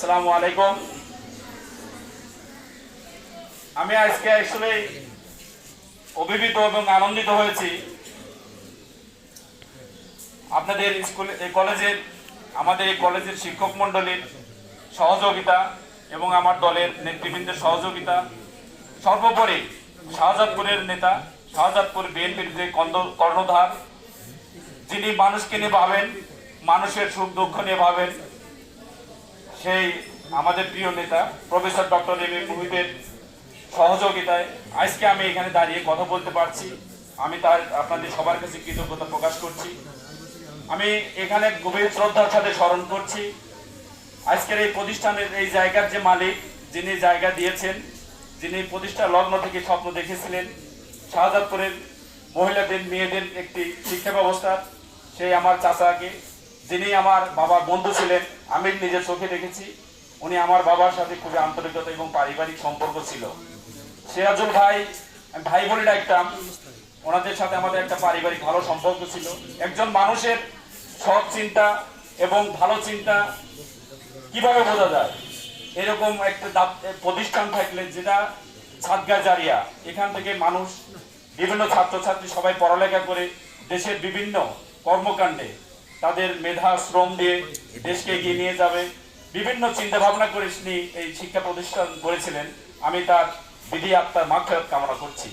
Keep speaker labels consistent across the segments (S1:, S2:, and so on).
S1: আসসালামু আলাইকুম। আমি আজকে আসলে অভিভূত এবং আনন্দিত হয়েছি। আপনাদের স্কুলে এই কলেজের, আমাদের এই কলেজের শিক্ষক মণ্ডলীর সহযোগিতা এবং আমার দলের নেতৃবৃন্দের সহযোগিতা। সর্বোপরি শাহজাদপুরের নেতা, শাহজাদপুর বিএনপির যে কর্ণধার, যিনি মানুষকে নিয়ে ভাবেন, মানুষের সুখ দুঃখ নিয়ে ভাবেন সেই আমাদের প্রিয় নেতা, প্রফেসর ডক্টর এম এ মুহিতের সহযোগিতায় আজকে আমি এখানে দাঁড়িয়ে কথা বলতে পারছি। আমি তার, আপনাদের সবার কাছে কৃতজ্ঞতা প্রকাশ করছি। আমি এখানে গভীর শ্রদ্ধার সাথে স্মরণ করছি। আজকের এই প্রতিষ্ঠানের এই জায়গার যে মালিক, যিনি জায়গা দিয়েছেন, যিনি প্রতিষ্ঠা লগ্ন থেকে স্বপ্ন দেখেছিলেন, শাহজাদপুরের মহিলাদের, মেয়েদের একটি শিক্ষা ব্যবস্থা, সেই আমার চাচাকে যিনি আমার বাবার বন্ধু ছিলেন আমি নিজের চোখে দেখেছি। উনি আমার বাবার সাথে খুবই আন্তরিকতা এবং পারিবারিক সম্পর্ক ছিল। সিরাজুল ভাই ভাই বলে ডাকতাম। ওনাদের সাথে আমাদের একটা পারিবারিক ভালো সম্পর্ক ছিল। একজন মানুষের সৎ চিন্তা এবং ভালো চিন্তা কীভাবে বোঝা যায়? এরকম একটা প্রতিষ্ঠান থাকলে যেটা সাদগা জারিয়া, এখান থেকে মানুষ, বিভিন্ন ছাত্রছাত্রী সবাই পড়ালেখা করে দেশের বিভিন্ন কর্মকাণ্ডে তাদের মেধা, শ্রম দিয়ে দেশকে এগিয়ে নিয়ে যাবে। বিভিন্ন চিন্তা ভাবনা করে তিনি এই শিক্ষা প্রতিষ্ঠান করেছিলেন আমি তার বিধি, আত্মার মাক্ষাত কামনা করছি।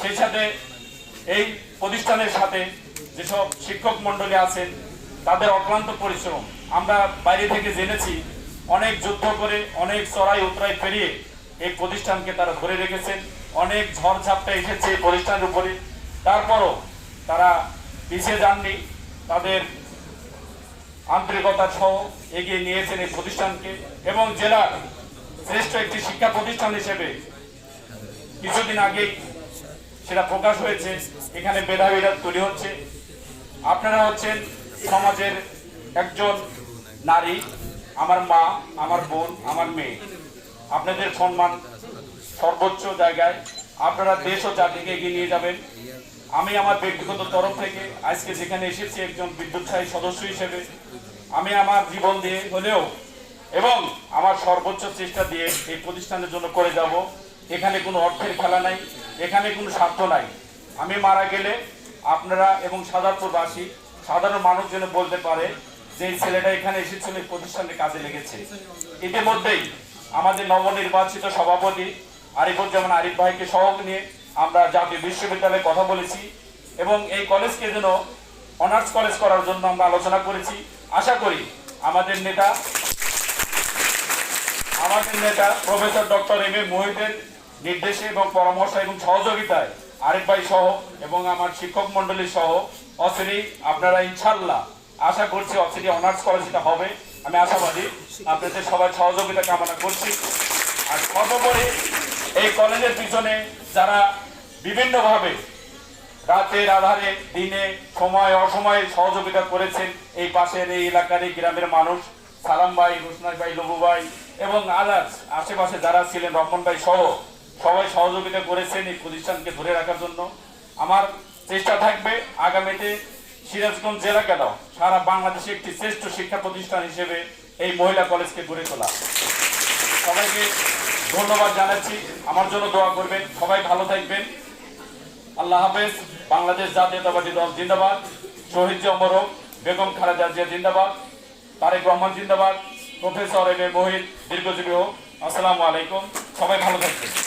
S1: সেই সাথে এই প্রতিষ্ঠানের সাথে যেসব শিক্ষক মন্ডলী আছেন, তাদের অক্লান্ত পরিশ্রম। আমরা বাইরে থেকে জেনেছি, অনেক যুদ্ধ করে, অনেক চড়াই উতরাই পেরিয়ে এই প্রতিষ্ঠানকে তারা ধরে রেখেছেন। অনেক ঝড়ঝাপটা এসেছে এই প্রতিষ্ঠানের উপরে। তারপরও তারা পিছিয়ে যাননি। তাদের আন্তরিকতা সহ এগিয়ে নিয়েছেন এই প্রতিষ্ঠানকে এবং জেলার শ্রেষ্ঠ একটি শিক্ষা প্রতিষ্ঠান হিসেবে কিছুদিন আগেই সেটা প্রকাশ হয়েছে। এখানে ভেদাভেদাত তৈরি হচ্ছে। আপনারা হচ্ছেন সমাজের একজন নারী, আমার মা, আমার বোন, আমার মেয়ে। আপনাদের সম্মান সর্বোচ্চ জায়গায় আপনারা দেশ ও জাতিকে এগিয়ে নিয়ে যাবেন। আমি আমার ব্যক্তিগত তরফ থেকে আজকে যেখানে এসেছি একজন বিদ্যুৎসাহী সদস্য হিসেবে, আমি আমার জীবন দিয়ে হলেও এবং আমার সর্বোচ্চ চেষ্টা দিয়ে এই প্রতিষ্ঠানের জন্য করে যাব। এখানে কোনো অর্থের খেলা নাই, এখানে কোনো স্বার্থ নাই। আমি মারা গেলে আপনারা এবং সাধারণবাসী, সাধারণ মানুষ যেন বলতে পারে যে ছেলেটা এখানে এসেছিল, এই প্রতিষ্ঠানে কাজে লেগেছে। ইতিমধ্যেই আমাদের নবনির্বাচিত সভাপতি আরিফুজ্জামান আরিফ ভাইকে সহক নিয়ে আমরা জাতীয় বিশ্ববিদ্যালয়ে কথা বলেছি এবং এই কলেজকে যেন অনার্স কলেজ করার জন্য আমরা আলোচনা করেছি। আশা করি আমাদের নেতা আমাদের নেতা প্রফেসর ডক্টর এম এ মোহিতের নির্দেশে এবং পরামর্শ এবং সহযোগিতায় আরেক ভাই সহ এবং আমার শিক্ষক মন্ডলী সহ অচিরেই আপনারা ইনশাল্লাহ আশা করছি অচিরে অনার্স কলেজটা হবে। আমি আশাবাদী আপনাদের সবাই সহযোগিতা কামনা করছি। আর সর্বোপরি এই কলেজের পিছনে যারা বিভিন্নভাবে রাতের আধারে, দিনে সময়, অসময়ে সহযোগিতা করেছেন, এই পাশের এই এলাকার এই গ্রামের মানুষ, সালাম ভাই রোশনাই ভাই, লবু ভাই এবং আদার্স আশেপাশে যারা ছিলেন রহমান ভাই সহ সবাই সহযোগিতা করেছেন এই প্রতিষ্ঠানকে ধরে রাখার জন্য। আমার চেষ্টা থাকবে আগামীতে সিরাজগঞ্জ জেলা কেন? সারা বাংলাদেশে একটি শ্রেষ্ঠ শিক্ষা প্রতিষ্ঠান হিসেবে এই মহিলা কলেজকে গড়ে তোলা। সবাইকে ধন্যবাদ জানাচ্ছি। আমার জন্য দোয়া করবেন। সবাই ভালো থাকবেন। আল্লাহ হাফেজ। বাংলাদেশ জাতীয়তাবাদী দল জিন্দাবাদ। শহীদ হোক, বেগম খালেদা জিয়া জিন্দাবাদ। তারেক রহমান জিন্দাবাদ। প্রফেসর এম এ মোহিত দীর্ঘজীবী হোক। আসসালামু আলাইকুম। সবাই ভালো থাকবেন।